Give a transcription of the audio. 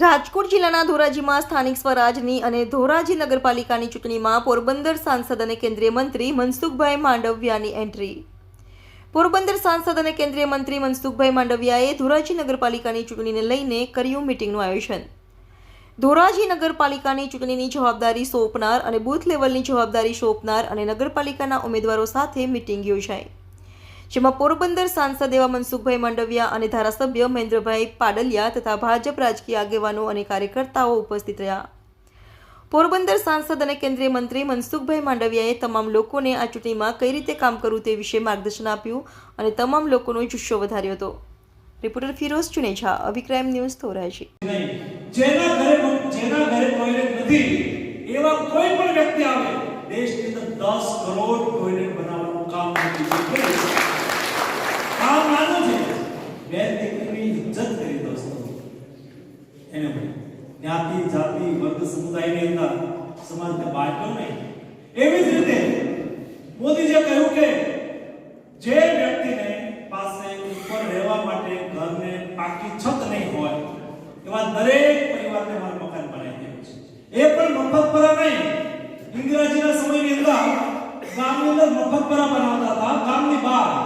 રાજકોટ જિલ્લાના ધોરાજીમાં સ્થાનિક સ્વરાજની અને ધોરાજી નગરપાલિકાની ચૂંટણીમાં પોરબંદર સાંસદ અને કેન્દ્રીય મંત્રી મનસુખભાઈ માંડવિયાની એન્ટ્રી. પોરબંદર સાંસદ અને કેન્દ્રીય મંત્રી મનસુખભાઈ માંડવિયાએ ધોરાજી નગરપાલિકાની ચૂંટણીને લઈને કર્યું મિટિંગનું આયોજન. ધોરાજી નગરપાલિકાની ચૂંટણીની જવાબદારી સોંપનાર અને બૂથ લેવલની જવાબદારી સોંપનાર અને નગરપાલિકાના ઉમેદવારો સાથે મિટિંગ યોજાઈ. જેમાં પોરબંદર સાંસદ એવા મનસુખભાઈ માંડવિયા અને ધારાસભ્ય મહેન્દ્રભાઈ પાડલિયા તથા ભાજપ રાજકીય આગેવાનો અને કાર્યકર્તાઓ ઉપસ્થિત રહ્યા. પોરબંદર સાંસદ અને કેન્દ્રીય મંત્રી મનસુખભાઈ માંડવિયાએ તમામ લોકોને આ ચૂંટણીમાં કઈ રીતે કામ કરવું તે વિશે માર્ગદર્શન આપ્યું અને તમામ લોકોનો જુસ્સો વધાર્યો હતો. Reporter Firoz Chuneja, અભિક્રાઇમ news Dhoraji. જેના ઘરે જેના ઘરે ટોયલેટ નથી, એવા કોઈ પણ વ્યક્તિ આવે, દેશની અંદર 10 કરોડ ટોયલેટ બનાવવાનું કામ કરી છે કામ નાનું છે બેન દીકરીની ઇજ્જત કરી દોસ્તો એને જ્ઞાતિ, જાતિ, વર્ગ, સમુદાયની અંદર સમાજને બાંધ્યો નહીં એવી જ રીતે મોદીજીએ કહ્યું કે, જે વ્યક્તિને પાસે ઉપર રહેવા માટે ઘરને પાકી છત નહીં હોય એવા દરેક પરિવારને મારું મકાન બનાવી દેવું છે. એ પણ મફત પરા નહીં. ઇંગ્રજીના સમયની અંદર ગામની અંદર મફત પરા બનાવતા હતા, ગામની બહાર.